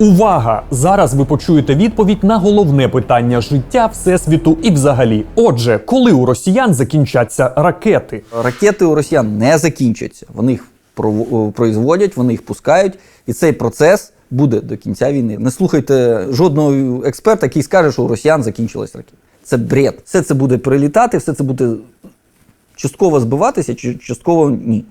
Увага! Зараз ви почуєте відповідь на головне питання життя, всесвіту і взагалі. Отже, коли у росіян закінчаться ракети? Ракети у росіян не закінчаться. Вони їх производять, вони їх пускають, і цей процес буде до кінця війни. Не слухайте жодного експерта, який скаже, що у росіян закінчилась ракета. Це бред. Все це буде прилітати, все це буде частково збиватися, частково ні.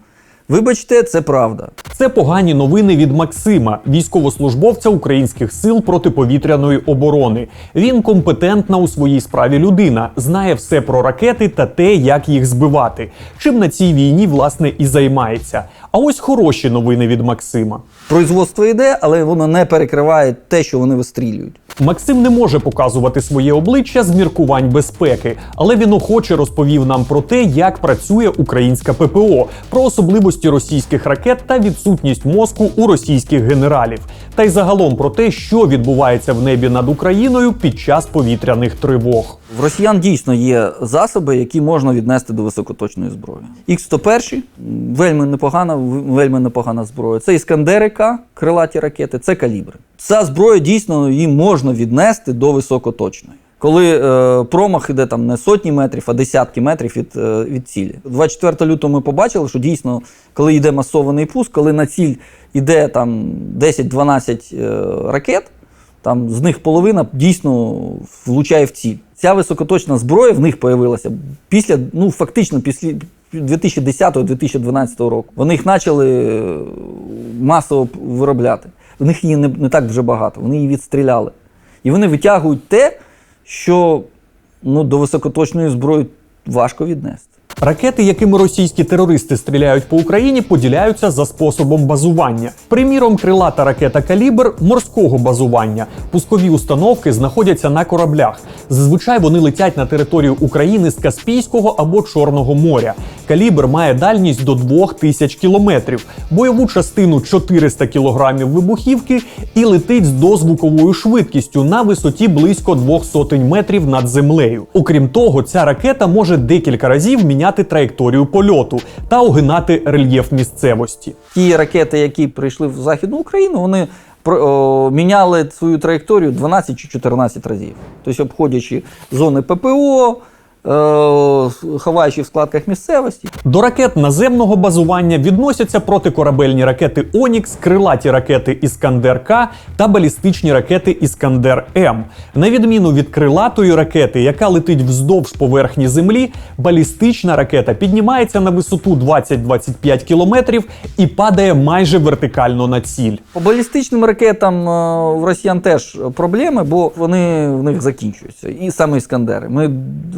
Вибачте, це правда. Це погані новини від Максима, військовослужбовця українських сил протиповітряної оборони. Він компетентна у своїй справі людина, знає все про ракети та те, як їх збивати. Чим на цій війні власне і займається. А ось хороші новини від Максима. Производство йде, але воно не перекриває те, що вони вистрілюють. Максим не може показувати своє обличчя з міркувань безпеки, але він охоче розповів нам про те, як працює українська ППО, про особливості російських ракет та відсутність мозку у російських генералів, та й загалом про те, що відбувається в небі над Україною під час повітряних тривог. В росіян дійсно є засоби, які можна віднести до високоточної зброї. Х-101 – вельми непогана, вельми непогана зброя. Це іскандери К, крилаті ракети, це калібри. Ця зброя дійсно її можна віднести до високоточної. Коли е, промах іде там не сотні метрів, а десятки метрів від, е, від цілі. 24 лютого ми побачили, що дійсно, коли йде масований пуск, коли на ціль йде там 10-12 е, ракет, там з них половина дійсно влучає в ціль. Ця високоточна зброя в них появилася після, ну фактично після 2010-2012 року. Вони їх почали е, масово виробляти. В них її не, не так вже багато. Вони її відстріляли. І вони витягують те, що ну, до високоточної зброї важко віднести. Ракети, якими російські терористи стріляють по Україні, поділяються за способом базування. Приміром, крилата ракета Калібр морського базування. Пускові установки знаходяться на кораблях. Зазвичай вони летять на територію України з Каспійського або Чорного моря. Калібр має дальність до 2000 кілометрів, бойову частину 400 кілограмів вибухівки і летить з дозвуковою швидкістю на висоті близько двох сотень метрів над землею. Окрім того, ця ракета може декілька разів міняти траєкторію польоту та огинати рельєф місцевості. Ті ракети, які прийшли в Західну Україну, вони міняли свою траєкторію 12 чи 14 разів. Тобто, обходячи зони ППО, ховаючи в складках місцевості. До ракет наземного базування відносяться протикорабельні ракети Онікс, крилаті ракети Іскандер К та балістичні ракети Іскандер М. На відміну від крилатої ракети, яка летить вздовж поверхні землі, балістична ракета піднімається на висоту 20-25 кілометрів і падає майже вертикально на ціль. По балістичним ракетам е, в росіян теж проблеми, бо вони в них закінчуються. І саме іскандери. Ми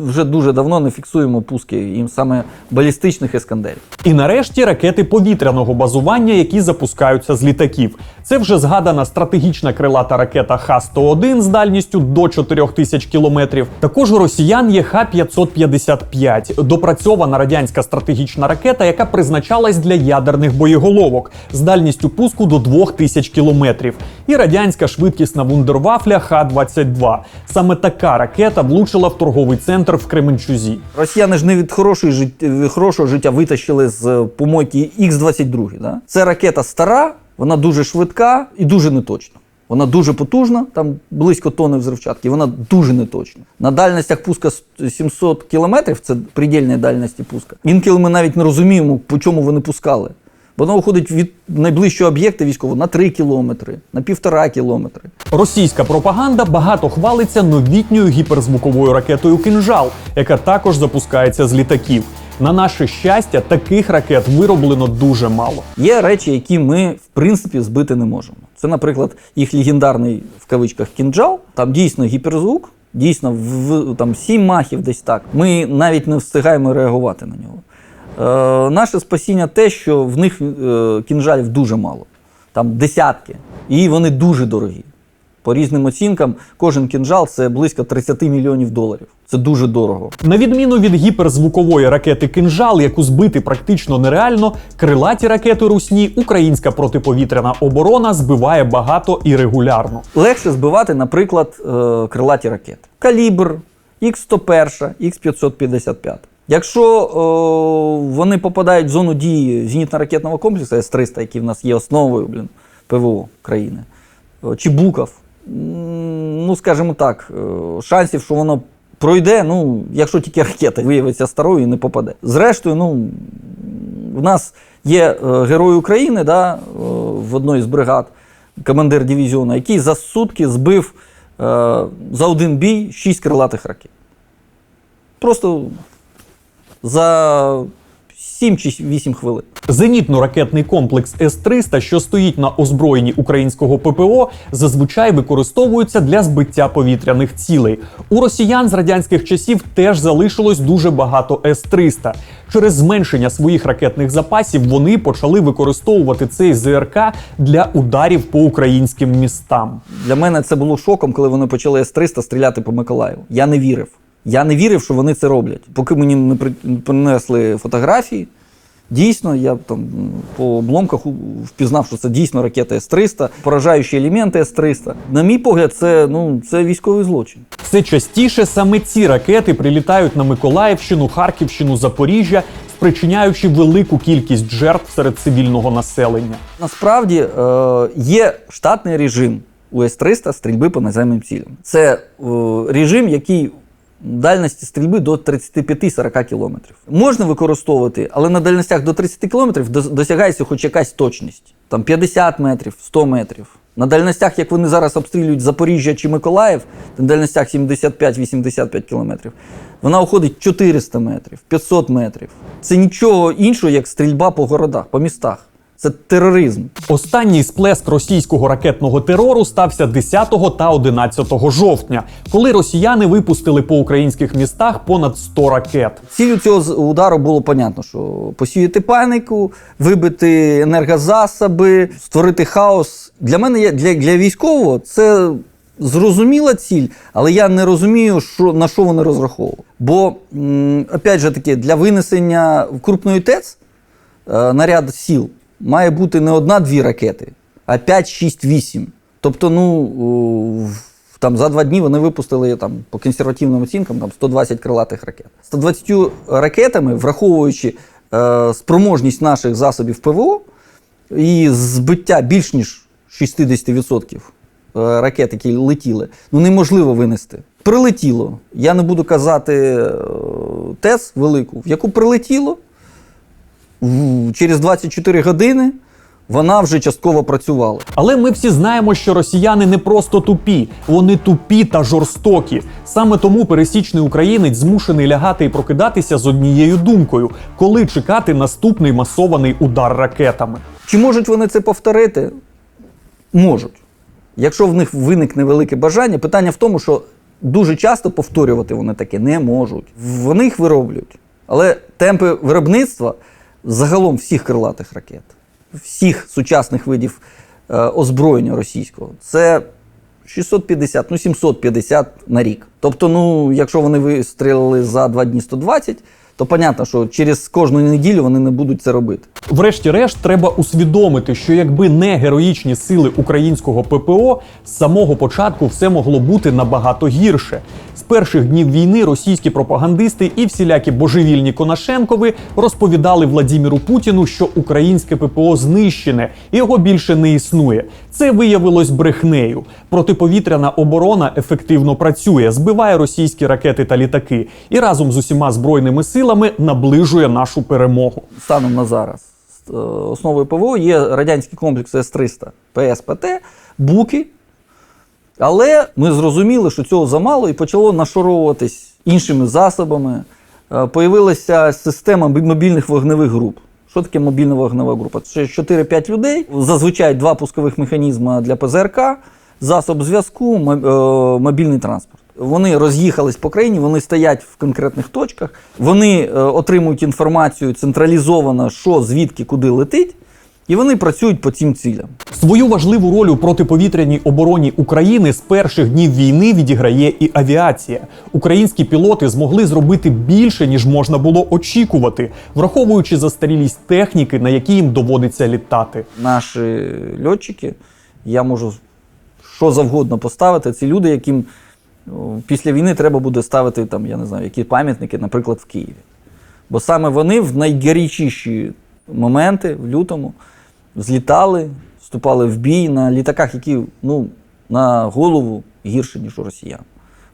вже дуже давно не фіксуємо пуски їм саме балістичних іскандерів. І нарешті ракети повітряного базування, які запускаються з літаків. Це вже згадана стратегічна крилата ракета Х-101 з дальністю до 4000 кілометрів. Також у росіян є Х-555 – допрацьована радянська стратегічна ракета, яка призначалась для ядерних боєголовок з дальністю пуску до 2000 кілометрів. І радянська швидкісна вундервафля Х-22. Саме така ракета влучила в торговий центр в Кременчузі. Росіяни ж не від хорошої жит... хорошого життя витащили з е, помойки Х-22. Да? Це ракета стара, вона дуже швидка і дуже неточна. Вона дуже потужна, там близько тонни взривчатки, вона дуже неточна. На дальностях пуска 700 кілометрів, це предельні дальності пуска. Інколи ми навіть не розуміємо, по чому вони пускали. Бо вона виходить від найближчого об'єкта військового на 3 кілометри, на півтора кілометри. Російська пропаганда багато хвалиться новітньою гіперзвуковою ракетою Кинжал, яка також запускається з літаків. На наше щастя, таких ракет вироблено дуже мало. Є речі, які ми в принципі збити не можемо. Це, наприклад, їх легендарний в кавичках кінджал. Там дійсно гіперзвук, дійсно в там сім махів, десь так. Ми навіть не встигаємо реагувати на нього. Е, наше спасіння те, що в них е, кінжалів дуже мало, там десятки, і вони дуже дорогі. По різним оцінкам, кожен кінжал це близько 30 мільйонів доларів. Це дуже дорого. На відміну від гіперзвукової ракети Кинжал, яку збити практично нереально, крилаті ракети Русні українська протиповітряна оборона збиває багато і регулярно. Легше збивати, наприклад, е, крилаті ракети. Калібр, Х-101, Х-555. Якщо е, вони попадають в зону дії зенітно-ракетного комплексу С-300, який в нас є основою блін, ПВО країни, чи букав, ну, скажімо так, шансів, що воно пройде, ну, якщо тільки ракета виявиться старою і не попаде. Зрештою, ну, в нас є е, герой України да, в одній з бригад, командир дивізіону, який за сутки збив е, за один бій шість крилатих ракет. Просто за 7 чи 8 хвилин. Зенітно-ракетний комплекс С-300, що стоїть на озброєнні українського ППО, зазвичай використовується для збиття повітряних цілей. У росіян з радянських часів теж залишилось дуже багато С-300. Через зменшення своїх ракетних запасів вони почали використовувати цей ЗРК для ударів по українським містам. Для мене це було шоком, коли вони почали С-300 стріляти по Миколаєву. Я не вірив. Я не вірив, що вони це роблять. Поки мені не принесли фотографії, дійсно, я там по обломках впізнав, що це дійсно ракета С-300, поражаючі елементи С-300. На мій погляд, це, ну, це військовий злочин. Все частіше саме ці ракети прилітають на Миколаївщину, Харківщину, Запоріжжя, спричиняючи велику кількість жертв серед цивільного населення. Насправді е, є штатний режим у С-300 стрільби по наземним цілям. Це е, режим, який дальності стрільби до 35-40 кілометрів. Можна використовувати, але на дальностях до 30 кілометрів досягається хоч якась точність. Там 50 метрів, 100 метрів. На дальностях, як вони зараз обстрілюють Запоріжжя чи Миколаїв, на дальностях 75-85 кілометрів, вона уходить 400 метрів, 500 метрів. Це нічого іншого, як стрільба по городах, по містах. Це тероризм. Останній сплеск російського ракетного терору стався 10 та 11 жовтня, коли росіяни випустили по українських містах понад 100 ракет. Цілю цього удару було понятно, що посіяти паніку, вибити енергозасоби, створити хаос. Для мене для, для військового це зрозуміла ціль, але я не розумію, що, на що вони розраховували. Бо, м, опять же таки, для винесення в крупної ТЕЦ е, наряд сіл має бути не одна-дві ракети, а 5, 6, 8. Тобто, ну, там за два дні вони випустили там, по консервативним оцінкам там, 120 крилатих ракет. 120 ракетами, враховуючи е, спроможність наших засобів ПВО і збиття більш ніж 60% е, ракет, які летіли, ну неможливо винести. Прилетіло. Я не буду казати е, ТЕС велику, в яку прилетіло, через 24 години вона вже частково працювала. Але ми всі знаємо, що росіяни не просто тупі, вони тупі та жорстокі. Саме тому пересічний українець змушений лягати і прокидатися з однією думкою, коли чекати наступний масований удар ракетами. Чи можуть вони це повторити? Можуть. Якщо в них виникне велике бажання, питання в тому, що дуже часто повторювати вони таке не можуть. Вони їх вироблюють. Але темпи виробництва загалом всіх крилатих ракет, всіх сучасних видів е, озброєння російського, це 650, ну 750 на рік. Тобто, ну, якщо вони вистрілили за два дні 120, то понятно, що через кожну неділю вони не будуть це робити. Врешті-решт, треба усвідомити, що якби не героїчні сили українського ППО, з самого початку все могло бути набагато гірше. З перших днів війни російські пропагандисти і всілякі божевільні Конашенкови розповідали Владіміру Путіну, що українське ППО знищене і його більше не існує. Це виявилось брехнею. Протиповітряна оборона ефективно працює, збиває російські ракети та літаки і разом з усіма збройними силами наближує нашу перемогу. станом на зараз е, основою ПВО є радянський комплекс С-300 ПСПТ, Буки. Але ми зрозуміли, що цього замало і почало нашоровуватись іншими засобами. Е, Появилася система мобільних вогневих груп. Що таке мобільна вогнева група? Це 4-5 людей, зазвичай два пускових механізми для ПЗРК, засоб зв'язку, е, мобільний транспорт. Вони роз'їхались по країні, вони стоять в конкретних точках, вони е, отримують інформацію централізовано, що звідки куди летить, і вони працюють по цим цілям. Свою важливу роль у протиповітряній обороні України з перших днів війни відіграє і авіація. Українські пілоти змогли зробити більше, ніж можна було очікувати, враховуючи застарілість техніки, на якій їм доводиться літати. Наші льотчики, я можу що завгодно поставити. Це люди, яким після війни треба буде ставити там, я не знаю, які пам'ятники, наприклад, в Києві. Бо саме вони в найгарячіші моменти в лютому злітали, вступали в бій на літаках, які ну, на голову гірше, ніж у росіян.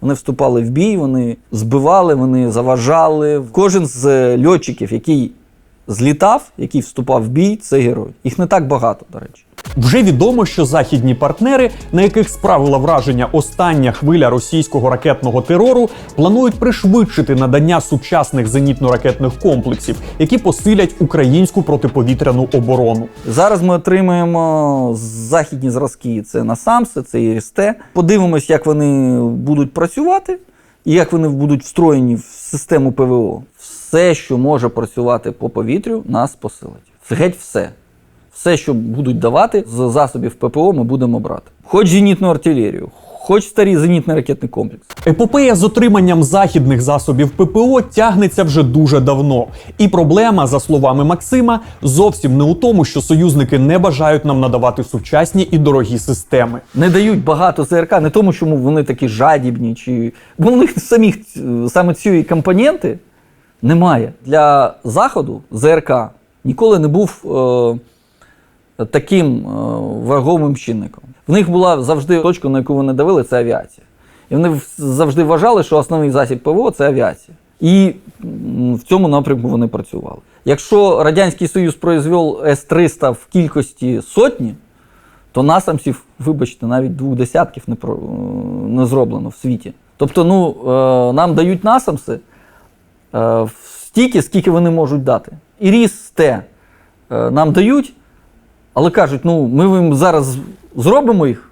Вони вступали в бій, вони збивали, вони заважали. Кожен з е, льотчиків, який злітав, який вступав в бій, це герой. Їх не так багато, до речі. Вже відомо, що західні партнери, на яких справила враження остання хвиля російського ракетного терору, планують пришвидшити надання сучасних зенітно-ракетних комплексів, які посилять українську протиповітряну оборону. Зараз ми отримаємо західні зразки. Це Насамси, це Ірісте. Подивимось, як вони будуть працювати і як вони будуть встроєні в систему ПВО. Все, що може працювати по повітрю, нас посилить. Геть все. Все, що будуть давати з засобів ППО, ми будемо брати. Хоч зенітну артилерію, хоч старий зенітний ракетний комплекс. Епопея з отриманням західних засобів ППО тягнеться вже дуже давно. І проблема, за словами Максима, зовсім не у тому, що союзники не бажають нам надавати сучасні і дорогі системи. не дають багато ЗРК, не тому, що вони такі жадібні, чи бо у них самих саме цієї компоненти немає. Для Заходу ЗРК ніколи не був е, таким е, ваговим чинником. В них була завжди точка, на яку вони давили, це авіація. І вони завжди вважали, що основний засіб ПВО це авіація. І в цьому напрямку вони працювали. Якщо Радянський Союз произвів С-300 в кількості сотні, то насамсів, вибачте, навіть двох десятків не, про, е, не зроблено в світі. Тобто, ну, е, нам дають насамси стільки, скільки вони можуть дати. І ріс те нам дають, але кажуть, ну, ми їм зараз зробимо їх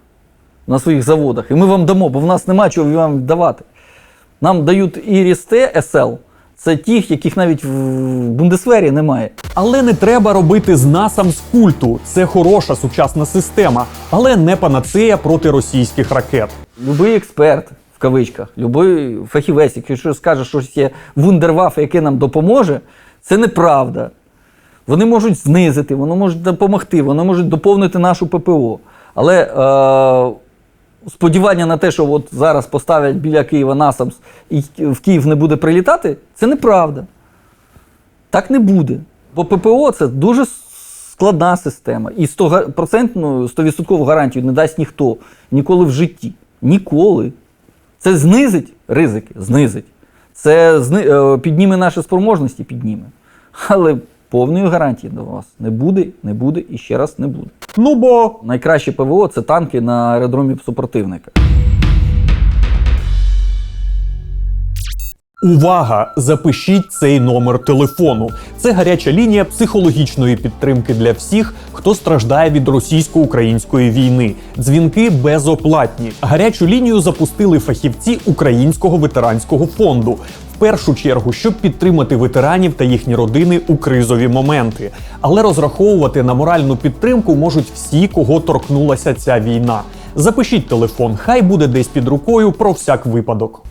на своїх заводах, і ми вам дамо, бо в нас нема чого вам віддавати. Нам дають Іріс Т СЛ. Це тих, яких навіть в Бундесвері немає. Але не треба робити з насам з культу. Це хороша сучасна система, але не панацея проти російських ракет. Любий експерт, в кавичках, любий фахівець, який скаже, що є вундерваф, яке нам допоможе, це неправда. Вони можуть знизити, вони можуть допомогти, вони можуть доповнити нашу ППО. Але е, сподівання на те, що от зараз поставлять біля Києва насамс і в Київ не буде прилітати, це неправда. Так не буде. Бо ППО це дуже складна система. І 100%, 100% гарантію не дасть ніхто ніколи в житті. Ніколи. Це знизить ризики, знизить. Це е, підніме наші спроможності, підніме. Але повної гарантії до вас не буде, не буде і ще раз не буде. Ну бо Найкраще ПВО це танки на аеродромі супротивника. Увага! Запишіть цей номер телефону. Це гаряча лінія психологічної підтримки для всіх, хто страждає від російсько-української війни. Дзвінки безоплатні. Гарячу лінію запустили фахівці Українського ветеранського фонду. В першу чергу, щоб підтримати ветеранів та їхні родини у кризові моменти. Але розраховувати на моральну підтримку можуть всі, кого торкнулася ця війна. Запишіть телефон, хай буде десь під рукою про всяк випадок.